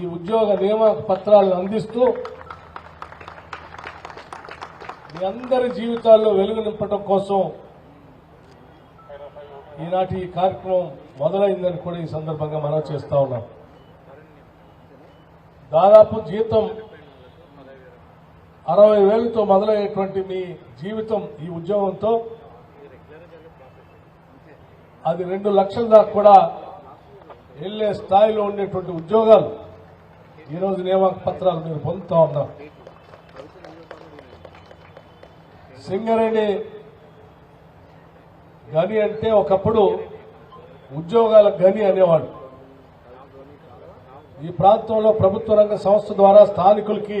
ఈ ఉద్యోగ నియమ పత్రాలను అందిస్తూ మీ అందరి జీవితాల్లో వెలుగు నింపడం కోసం ఈనాటి ఈ కార్యక్రమం మొదలైందని కూడా ఈ సందర్భంగా మనం చేస్తా ఉన్నాం. దాదాపు జీతం అరవై వేలతో మొదలయ్యేటువంటి మీ జీవితం ఈ ఉద్యోగంతో అది రెండు లక్షల దాకా కూడా వెళ్ళే స్థాయిలో ఉండేటువంటి ఉద్యోగాలు. ఈరోజు నియామక పత్రాలు మీరు పొందుతూ ఉన్నారు. సింగరేణి గని అంటే ఒకప్పుడు ఉద్యోగాల గని అనేవాడు. ఈ ప్రాంతంలో ప్రభుత్వ రంగ సంస్థ ద్వారా స్థానికులకి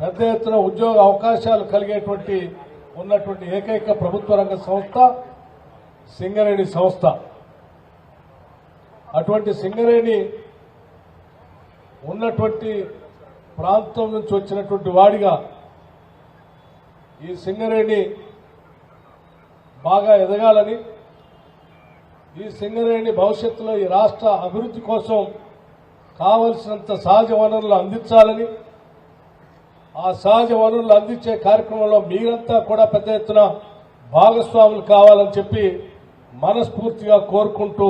పెద్ద ఎత్తున ఉద్యోగ అవకాశాలు కలిగేటువంటి ఉన్నటువంటి ఏకైక ప్రభుత్వ రంగ సంస్థ సింగరేణి సంస్థ. అటువంటి సింగరేణి ఉన్నటువంటి ప్రాంతం నుంచి వచ్చినటువంటి వాడిగా ఈ సింగరేణి బాగా ఎదగాలని ఈ సింగరేణి భవిష్యత్తులో ఈ రాష్ట్ర అభివృద్ధి కోసం కావలసినంత సహజ వనరులు అందించాలని ఆ సహజ వనరులు అందించే కార్యక్రమంలో మీరంతా కూడా పెద్ద ఎత్తున భాగస్వాములు కావాలని చెప్పి మనస్ఫూర్తిగా కోరుకుంటూ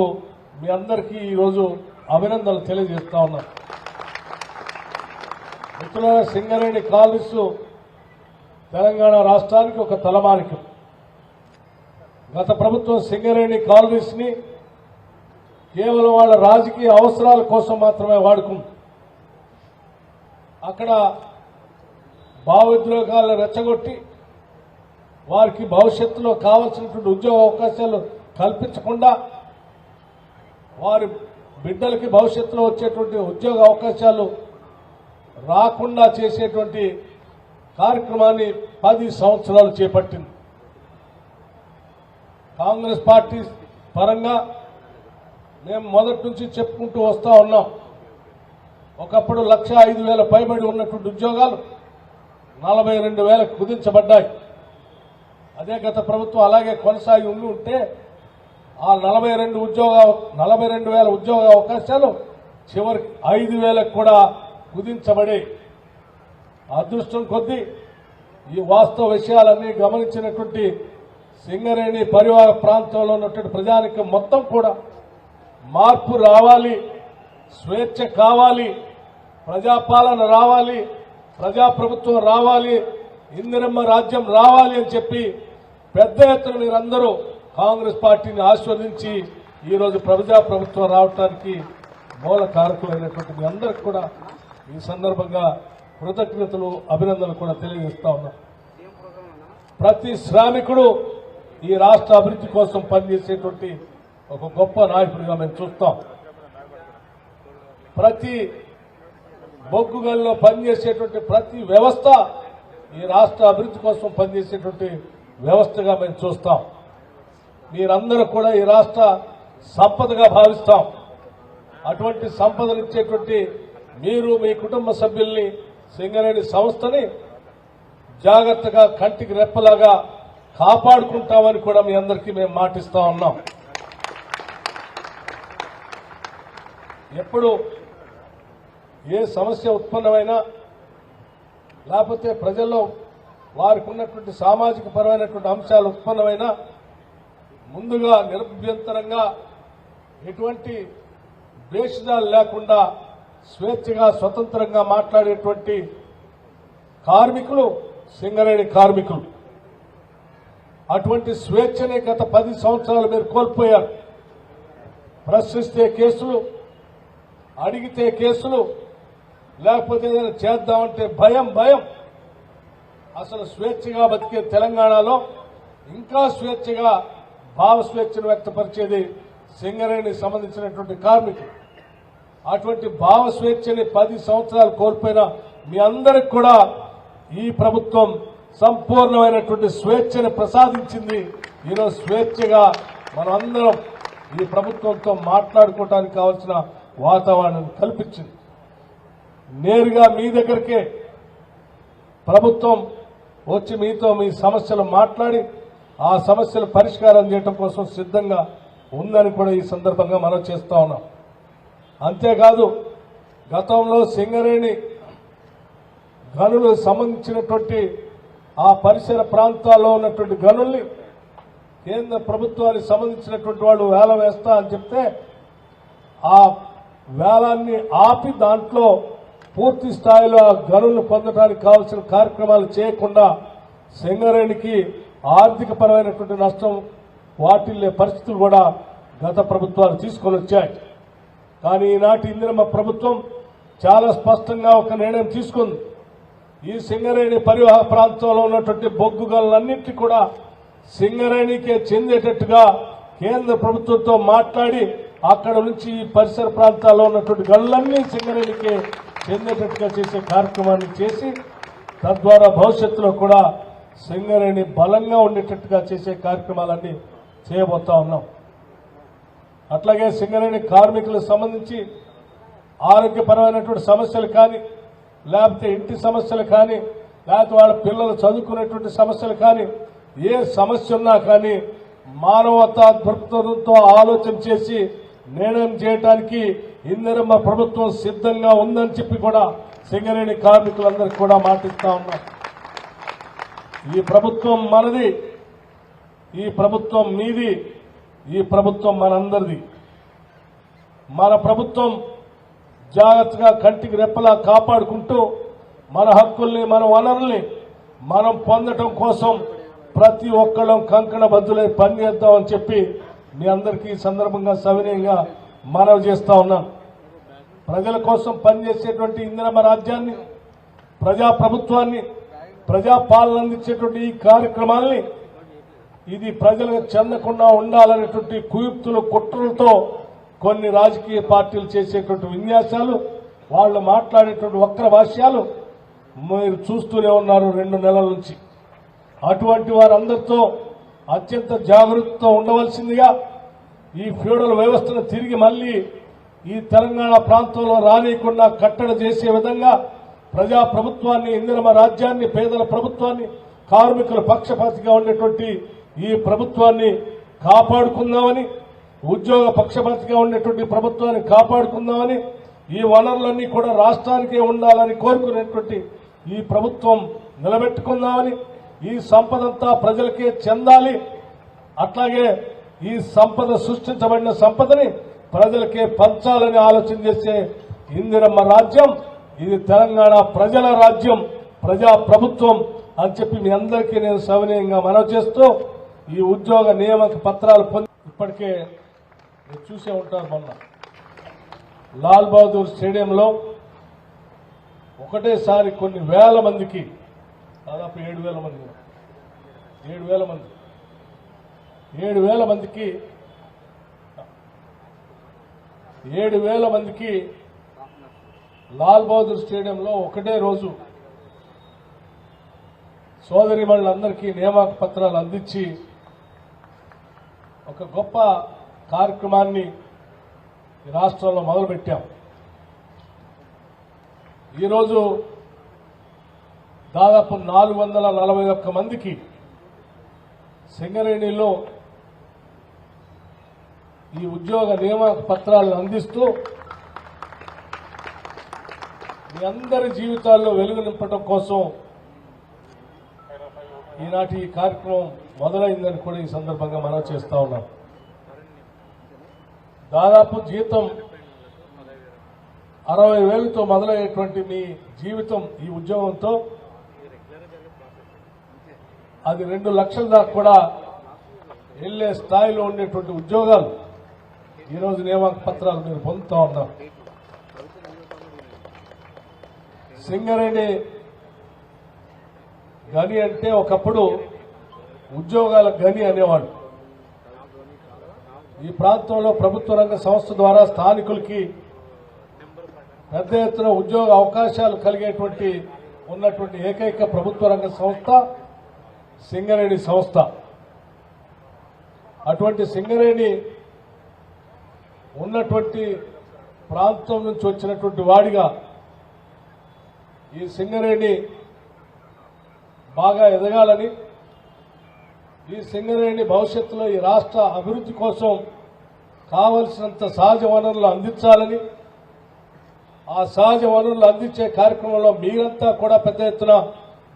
మీ అందరికీ ఈరోజు అభినందనలు తెలియజేస్తా ఉన్నాను. మిత్రులైన సింగరేణి కాలనీస్ తెలంగాణ రాష్ట్రానికి ఒక తలమానికం. గత ప్రభుత్వం సింగరేణి కాలనీస్ కేవలం వాళ్ళ రాజకీయ అవసరాల కోసం మాత్రమే వాడుకుంది. అక్కడ భావోద్వేగాలను రెచ్చగొట్టి వారికి భవిష్యత్తులో కావలసినటువంటి ఉద్యోగ అవకాశాలు కల్పించకుండా వారి బిడ్డలకి భవిష్యత్తులో వచ్చేటువంటి ఉద్యోగ అవకాశాలు రాకుండా చేసేటువంటి కార్యక్రమాన్ని పది సంవత్సరాలు చేపట్టింది. కాంగ్రెస్ పార్టీ పరంగా మేము మొదటి నుంచి చెప్పుకుంటూ వస్తూ ఉన్నాం. ఒకప్పుడు లక్ష ఐదు వేల పైబడి ఉన్నటువంటి ఉద్యోగాలు నలభై రెండు వేలకు కుదించబడ్డాయి. అదే గత ప్రభుత్వం అలాగే కొనసాగి ఉండి ఉంటే ఆ నలభై రెండు ఉద్యోగ నలభై రెండు వేల ఉద్యోగ అవకాశాలు చివరికి ఐదు వేలకు కూడా కుదించబడి అదృష్టం కొద్దీ ఈ వాస్తవ విషయాలన్నీ గమనించినటువంటి సింగరేణి పరివార ప్రాంతంలో ఉన్నటువంటి ప్రజానికం మొత్తం కూడా మార్పు రావాలి స్వేచ్ఛ కావాలి ప్రజాపాలన రావాలి ప్రజాప్రభుత్వం రావాలి ఇందిరమ్మ రాజ్యం రావాలి అని చెప్పి పెద్ద ఎత్తున మీరందరూ కాంగ్రెస్ పార్టీని ఆస్వాదించి ఈరోజు ప్రజాప్రభుత్వం రావడానికి మూల కారకులైనటువంటి మీ అందరికి కూడా ఈ సందర్భంగా కృతజ్ఞతలు అభినందనలు కూడా తెలియజేస్తా ఉన్నా. ప్రతి శ్రామికుడు ఈ రాష్ట్ర అభివృద్ధి కోసం పనిచేసేటువంటి ఒక గొప్ప నాయకుడిగా మేము చూస్తాం. ప్రతి బొగ్గుగల్లో పనిచేసేటువంటి ప్రతి వ్యవస్థ ఈ రాష్ట్ర అభివృద్ధి కోసం పనిచేసేటువంటి వ్యవస్థగా మేము చూస్తాం. మీరందరూ కూడా ఈ రాష్ట్ర సంపదగా భావిస్తాం. అటువంటి సంపదనిచ్చేటువంటి మీరు మీ కుటుంబ సభ్యుల్ని సింగరేణి సంస్థని జాగ్రత్తగా కంటికి రెప్పలాగా కాపాడుకుంటామని కూడా మీ అందరికీ మేము మాటిస్తా ఉన్నాం. ఎప్పుడు ఏ సమస్య ఉత్పన్నమైనా లేకపోతే ప్రజల్లో వారికి ఉన్నటువంటి సామాజిక పరమైనటువంటి అంశాలు ఉత్పన్నమైనా ముందుగా నిరభ్యంతరంగా ఎటువంటి ద్వేషాలు లేకుండా స్వేచ్ఛగా స్వతంత్రంగా మాట్లాడేటువంటి కార్మికులు సింగరేణి కార్మికులు. అటువంటి స్వేచ్ఛని గత పది సంవత్సరాలు మీరు కోల్పోయారు. ప్రశ్నిస్తే కేసులు అడిగితే కేసులు లేకపోతే ఏదైనా చేద్దామంటే భయం భయం. అసలు స్వేచ్ఛగా బతికే తెలంగాణలో ఇంకా స్వేచ్ఛగా భావ స్వేచ్ఛను వ్యక్తపరిచేది సింగరేణికి సంబంధించినటువంటి కార్మికులు. అటువంటి భావ స్వేచ్ఛని పది సంవత్సరాలు కోల్పోయిన మీ అందరికి కూడా ఈ ప్రభుత్వం సంపూర్ణమైనటువంటి స్వేచ్ఛని ప్రసాదించింది. ఈరోజు స్వేచ్ఛగా మనమందరం ఈ ప్రభుత్వంతో మాట్లాడుకోవడానికి కావాల్సిన వాతావరణం కల్పించింది. నేరుగా మీ దగ్గరికే ప్రభుత్వం వచ్చి మీతో మీ సమస్యలు మాట్లాడి ఆ సమస్యలు పరిష్కారం చేయడం కోసం సిద్ధంగా ఉందని కూడా ఈ సందర్భంగా మనం చేస్తా ఉన్నాం. అంతేకాదు గతంలో సింగరేణి గనులు సంబంధించినటువంటి ఆ పరిసర ప్రాంతాల్లో ఉన్నటువంటి గనుల్ని కేంద్ర ప్రభుత్వానికి సంబంధించినటువంటి వాళ్ళు వేల వేస్తా అని చెప్తే ఆ వేలాన్ని ఆపి దాంట్లో పూర్తి స్థాయిలో ఆ గనులను పొందడానికి కావాల్సిన కార్యక్రమాలు చేయకుండా సింగరేణికి ఆర్థిక పరమైనటువంటి నష్టం వాటిల్లే పరిస్థితులు కూడా గత ప్రభుత్వాలు తీసుకొని వచ్చాయి కానీ ఈనాటి ఇందిరమ్మ ప్రభుత్వం చాలా స్పష్టంగా ఒక నిర్ణయం తీసుకుంది. ఈ సింగరేణి పరివాహ ప్రాంతంలో ఉన్నటువంటి బొగ్గు గనులన్నింటినీ కూడా సింగరేణికే చెందేటట్టుగా కేంద్ర ప్రభుత్వంతో మాట్లాడి అక్కడ నుంచి ఈ పరిసర ప్రాంతాల్లో ఉన్నటువంటి గనులన్నీ సింగరేణికే చెందేటట్టుగా చేసే కార్యక్రమాన్ని చేసి తద్వారా భవిష్యత్తులో కూడా సింగరేణి బలంగా ఉండేటట్టుగా చేసే కార్యక్రమాలన్నీ చేయబోతా ఉన్నాం. అట్లాగే సింగరేణి కార్మికులకు సంబంధించి ఆరోగ్యపరమైనటువంటి సమస్యలు కానీ లేకపోతే ఇంటి సమస్యలు కానీ లేకపోతే వాళ్ళ పిల్లలు చదువుకునేటువంటి సమస్యలు కానీ ఏ సమస్య ఉన్నా కానీ మానవతా దృక్పథంతో ఆలోచన చేసి నిర్ణయం చేయడానికి ఇందిరమ్మ ప్రభుత్వం సిద్ధంగా ఉందని చెప్పి కూడా సింగరేణి కార్మికులందరికీ కూడా మాటిస్తా ఉన్నాం. ఈ ప్రభుత్వం మనది ఈ ప్రభుత్వం మీది ఈ ప్రభుత్వం మనందరిది. మన ప్రభుత్వం జాగ్రత్తగా కంటికి రెప్పలా కాపాడుకుంటూ మన హక్కుల్ని మన వనరుల్ని మనం పొందటం కోసం ప్రతి ఒక్కళ్ళం కంకణ బద్దులై పనిచేద్దామని చెప్పి మీ అందరికీ ఈ సందర్భంగా సవినయంగా మనవి చేస్తా ఉన్నాను. ప్రజల కోసం పనిచేసేటువంటి ఇందిరమ్మ రాజ్యాన్ని ప్రజా ప్రభుత్వాన్ని ప్రజా పాలన అందించేటువంటి ఈ కార్యక్రమాల్ని ఇది ప్రజలకు చెందకుండా ఉండాలనేటువంటి కుయుక్తులు కుట్రలతో కొన్ని రాజకీయ పార్టీలు చేసేటువంటి విన్యాసాలు వాళ్ళు మాట్లాడేటువంటి వక్ర భాష్యాలు మీరు చూస్తూనే ఉన్నారు రెండు నెలల నుంచి. అటువంటి వారందరితో అత్యంత జాగ్రత్తతో ఉండవలసిందిగా ఈ ఫ్యూడల్ వ్యవస్థను తిరిగి మళ్ళీ ఈ తెలంగాణ ప్రాంతంలో రానియకుండా కట్టడి చేసే విధంగా ప్రజా ప్రభుత్వాన్ని ఇందిరమ రాజ్యాన్ని పేదల ప్రభుత్వాన్ని కార్మికుల పక్షపాతిగా ఉండేటువంటి ఈ ప్రభుత్వాన్ని కాపాడుకుందామని ఉద్యోగ పక్షపాతిగా ఉండేటువంటి ప్రభుత్వాన్ని కాపాడుకుందామని ఈ వనరులన్నీ కూడా రాష్ట్రానికే ఉండాలని కోరుకునేటువంటి ఈ ప్రభుత్వం నిలబెట్టుకుందామని ఈ సంపదంతా ప్రజలకే చెందాలి. అట్లాగే ఈ సంపద సృష్టించబడిన సంపదని ప్రజలకే పంచాలని ఆలోచన చేసే ఇందిరమ్మ రాజ్యం ఇది తెలంగాణ ప్రజల రాజ్యం ప్రజా ప్రభుత్వం అని చెప్పి మీ అందరికీ నేను సవినయంగా మనవి చేస్తూ ఈ ఉద్యోగ నియామక పత్రాలు పొంది ఇప్పటికే మీరు చూసే ఉంటారు మొన్న. లాల్ బహదూర్ స్టేడియంలో ఒకటేసారి కొన్ని వేల మందికి దాదాపు ఏడు వేల మంది ఏడు వేల మంది ఏడు వేల మందికి ఏడు వేల మందికి లాల్ బహదూర్ స్టేడియంలో ఒకటే రోజు సోదరి వాళ్ళందరికీ నియామక పత్రాలు అందించి ఒక గొప్ప కార్యక్రమాన్ని ఈ రాష్ట్రంలో మొదలుపెట్టాం. ఈరోజు దాదాపు నాలుగు వందల నలభై ఒక్క మందికి సింగరేణిలో ఈ ఉద్యోగ నియమ పత్రాలను అందిస్తూ మీ అందరి జీవితాల్లో వెలుగు నింపడం కోసం ఈనాటి ఈ కార్యక్రమం మొదలైందని కూడా ఈ సందర్భంగా మనం చేస్తా ఉన్నాం. దాదాపు జీతం అరవై వేలతో మొదలయ్యేటువంటి మీ జీవితం ఈ ఉద్యోగంతో అది రెండు లక్షల దాకా కూడా వెళ్ళే స్థాయిలో ఉండేటువంటి ఉద్యోగాలు. ఈరోజు నియామక పత్రాలు మీరు పొందుతా ఉన్నారు సింగరేణి గని అంటే ఒకప్పుడు ఉద్యోగాల గని అనేవాడు. ఈ ప్రాంతంలో ప్రభుత్వ రంగ సంస్థ ద్వారా స్థానికులకి పెద్ద ఎత్తున ఉద్యోగ అవకాశాలు కలిగేటువంటి ఉన్నటువంటి ఏకైక ప్రభుత్వ రంగ సంస్థ సింగరేణి సంస్థ. అటువంటి సింగరేణి ఉన్నటువంటి ప్రాంతం నుంచి వచ్చినటువంటి వాడిగా ఈ సింగరేణి బాగా ఎదగాలని ఈ సింగరేణి భవిష్యత్తులో ఈ రాష్ట్ర అభివృద్ధి కోసం కావలసినంత సహజ వనరులు అందించాలని ఆ సహజ వనరులు అందించే కార్యక్రమంలో మీరంతా కూడా పెద్ద ఎత్తున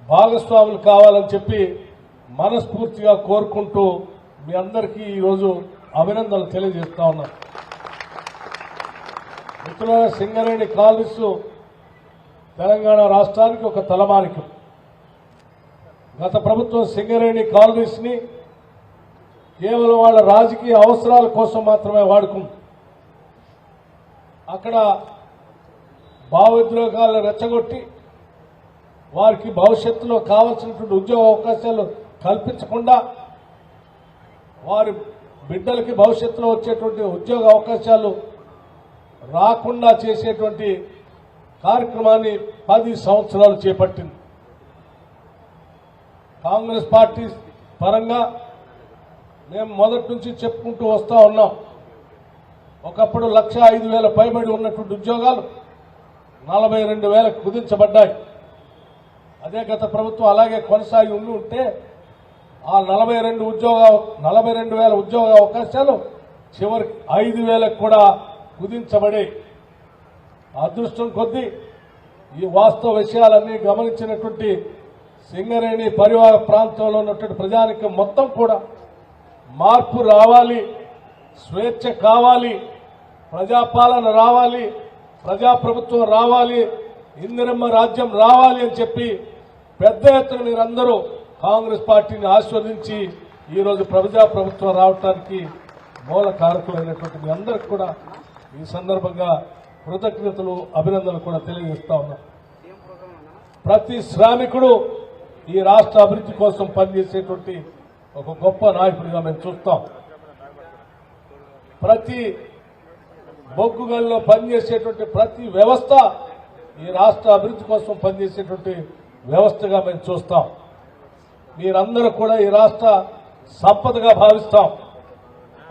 భాగస్వాములు కావాలని చెప్పి మనస్ఫూర్తిగా కోరుకుంటూ మీ అందరికీ ఈరోజు అభినందనలు తెలియజేస్తా ఉన్నాను మిత్రులైన సింగరేణి కాలనీస్ తెలంగాణ రాష్ట్రానికి ఒక తలమానికం. గత ప్రభుత్వం సింగరేణి కాలనీస్ని కేవలం వాళ్ళ రాజకీయ అవసరాల కోసం మాత్రమే వాడుకుంది. అక్కడ భావోద్వేగాలను రెచ్చగొట్టి వారికి భవిష్యత్తులో కావలసినటువంటి ఉద్యోగ అవకాశాలు కల్పించకుండా వారి బిడ్డలకి భవిష్యత్తులో వచ్చేటువంటి ఉద్యోగ అవకాశాలు రాకుండా చేసేటువంటి కార్యక్రమాన్ని పది సంవత్సరాలు చేపట్టింది. కాంగ్రెస్ పార్టీ పరంగా మేము మొదటి నుంచి చెప్పుకుంటూ వస్తా ఉన్నాం. ఒకప్పుడు లక్ష ఐదు వేల పైబడి ఉన్నటువంటి ఉద్యోగాలు నలభై రెండు వేలకు కుదించబడ్డాయి. అదే గత ప్రభుత్వం అలాగే కొనసాగి ఉండి ఉంటే ఆ నలభై రెండు ఉద్యోగ నలభై రెండు వేల ఉద్యోగ అవకాశాలు చివరికి ఐదు వేలకు కూడా కుదించబడి అదృష్టం కొద్దీ ఈ వాస్తవ విషయాలన్నీ గమనించినటువంటి సింగరేణి పరివార ప్రాంతంలో ఉన్నటువంటి ప్రజానికం మొత్తం కూడా మార్పు రావాలి స్వేచ్ఛ కావాలి ప్రజాపాలన రావాలి ప్రజాప్రభుత్వం రావాలి ఇందిరమ్మ రాజ్యం రావాలి అని చెప్పి పెద్ద ఎత్తున మీరందరూ కాంగ్రెస్ పార్టీని ఆస్వాదించి ఈరోజు ప్రజాప్రభుత్వం రావటానికి మూల కారకులైనటువంటి మీ అందరికి కూడా ఈ సందర్భంగా కృతజ్ఞతలు అభినందనలు కూడా తెలియజేస్తా ఉన్నా. ప్రతి శ్రామికుడు ఈ రాష్ట్ర అభివృద్ధి కోసం పనిచేసేటువంటి ఒక గొప్ప నాయకుడిగా మేము చూస్తాం. ప్రతి బొగ్గుగల్లో పనిచేసేటువంటి ప్రతి వ్యవస్థ ఈ రాష్ట్ర అభివృద్ధి కోసం పనిచేసేటువంటి వ్యవస్థగా మేము చూస్తాం. మీరందరూ కూడా ఈ రాష్ట్ర సంపదగా భావిస్తాం.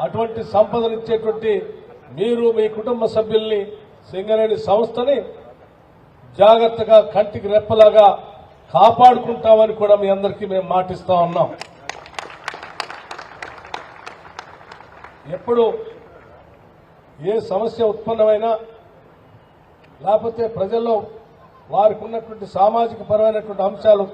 అటువంటి సంపదనిచ్చేటువంటి మీరు మీ కుటుంబ సభ్యుల్ని సింగరేణి సంస్థని జాగ్రత్తగా కంటికి రెప్పలాగా కాపాడుకుంటామని కూడా మీ అందరికీ మేము మాటిస్తా ఉన్నాం. ఎప్పుడు ఏ సమస్య ఉత్పన్నమైనా లేకపోతే ప్రజల్లో వారికి ఉన్నటువంటి సామాజిక పరమైనటువంటి అంశాలు